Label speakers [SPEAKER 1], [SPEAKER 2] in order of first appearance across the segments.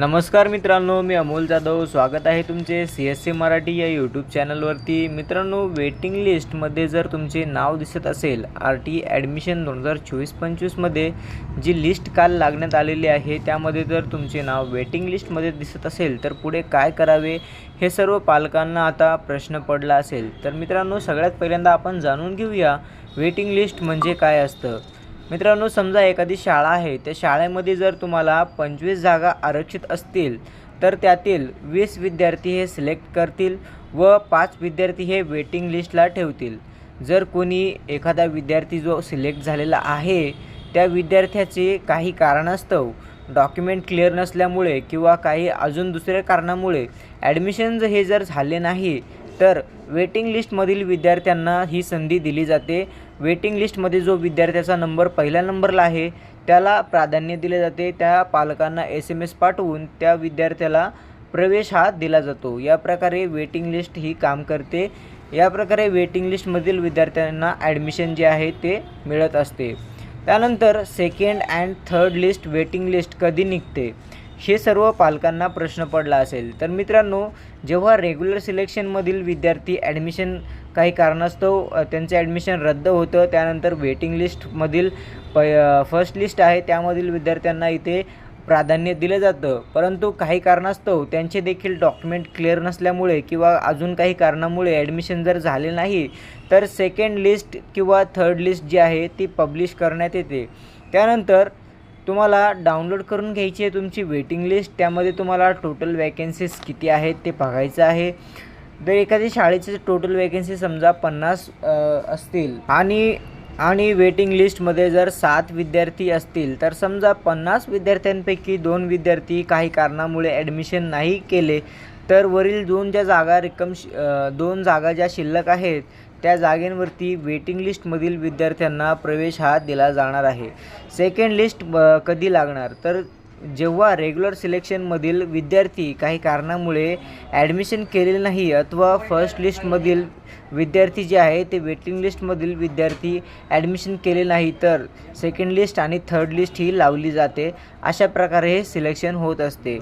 [SPEAKER 1] नमस्कार मित्रांनो मी अमोल जाधव. स्वागत आहे तुमचे सी एस सी मराठी या यूट्यूब चॅनलवरती मित्रांनो वेटिंग लिस्टमध्ये जर तुमचे नाव दिसत असेल आर टी ॲडमिशन दोन हजार चोवीस पंचवीसमध्ये जी लिस्ट काल लागण्यात आलेली आहे त्यामध्ये जर तुमचे नाव वेटिंग लिस्टमध्ये दिसत असेल तर पुढे काय करावे हे सर्व पालकांना आता प्रश्न पडला असेल. तर मित्रांनो सगळ्यात पहिल्यांदा आपण जाणून घेऊया वेटिंग लिस्ट म्हणजे काय असतं? मित्रांनो समजा एखादी शाळा आहे त्या शाळेमध्ये जर तुम्हाला पंचवीस जागा आरक्षित असतील तर त्यातील वीस विद्यार्थी हे सिलेक्ट करतील व पाच विद्यार्थी हे वेटिंग लिस्टला ठेवतील. जर कोणी एखादा विद्यार्थी जो सिलेक्ट झालेला आहे त्या विद्यार्थ्याचे काही कारणास्तव डॉक्युमेंट क्लिअर नसल्यामुळे किंवा काही अजून दुसऱ्या कारणामुळे ॲडमिशन हे जर झाले नाही तर वेटिंग लिस्टमधील विद्यार्थ्यांना ही संधी दिली जाते वेटिंग लिस्टमध्ये जो विद्यार्थ्याचा नंबर पहिल्या नंबरला आहे त्याला प्राधान्य दिले जाते. त्या पालकांना एस एम एस पाठवून त्या विद्यार्थ्याला प्रवेश हा दिला जातो. या प्रकारे वेटिंग लिस्ट ही काम करते. या प्रकारे वेटिंग लिस्टमधील विद्यार्थ्यांना ॲडमिशन जे आहे ते मिळत असते. त्यानंतर second and third list waiting list कधी निघते? हे सर्व पालकांना प्रश्न पडला असेल. तर मित्रांनो जेव्हा रेग्युलर सिलेक्शनमधील विद्यार्थी ॲडमिशन काही कारणास्तव त्यांचं ॲडमिशन रद्द होतं त्यानंतर वेटिंग लिस्टमधील प फर्स्ट लिस्ट आहे त्यामधील विद्यार्थ्यांना इथे प्राधान्य दिलं जातं. परंतु काही कारणास्तव त्यांचे देखील डॉक्युमेंट क्लिअर नसल्यामुळे किंवा अजून काही कारणामुळे ॲडमिशन जर झाले नाही तर सेकंड लिस्ट किंवा थर्ड लिस्ट जी आहे ती पब्लिश करण्यात येते. त्यानंतर तुम्हाला डाउनलोड करून घ्यायची आहे तुमची वेटिंग लिस्ट त्यामध्ये तुम्हाला टोटल वॅकन्सीज किती आहेत ते बघायचं आहे. जर एखादी शाळेचे टोटल वॅकन्सी समजा पन्नास असतील आणि आणि वेटिंग लिस्टमध्ये जर सात विद्यार्थी असतील तर समजा पन्नास विद्यार्थ्यांपैकी दोन विद्यार्थी काही कारणामुळे ॲडमिशन नाही केले तर वरील दोन ज्या जागा रिकम दोन जागा ज्या शिल्लक आहेत त्या जागेंवरती वेटिंग लिस्टमधील विद्यार्थ्यांना प्रवेश हा दिला जाणार आहे. सेकंड लिस्ट ब- कधी लागणार? तर जेव्हा रेग्युलर सिलेक्शनमधील विद्यार्थी काही कारणामुळे ॲडमिशन केलेले नाही अथवा फर्स्ट लिस्टमधील विद्यार्थी जे आहे ते वेटिंग लिस्टमधील विद्यार्थी ॲडमिशन केले नाही तर सेकंड लिस्ट आणि थर्ड लिस्ट ही लावली जाते. अशा प्रकारे हे सिलेक्शन होत असते.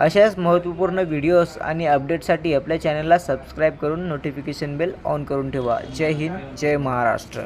[SPEAKER 1] अशाच महत्त्वपूर्ण व्हिडिओज आणि अपडेटसाठी आपल्या चॅनलला सबस्क्राईब करून नोटिफिकेशन बेल ऑन करून ठेवा. जय हिंद जय महाराष्ट्र.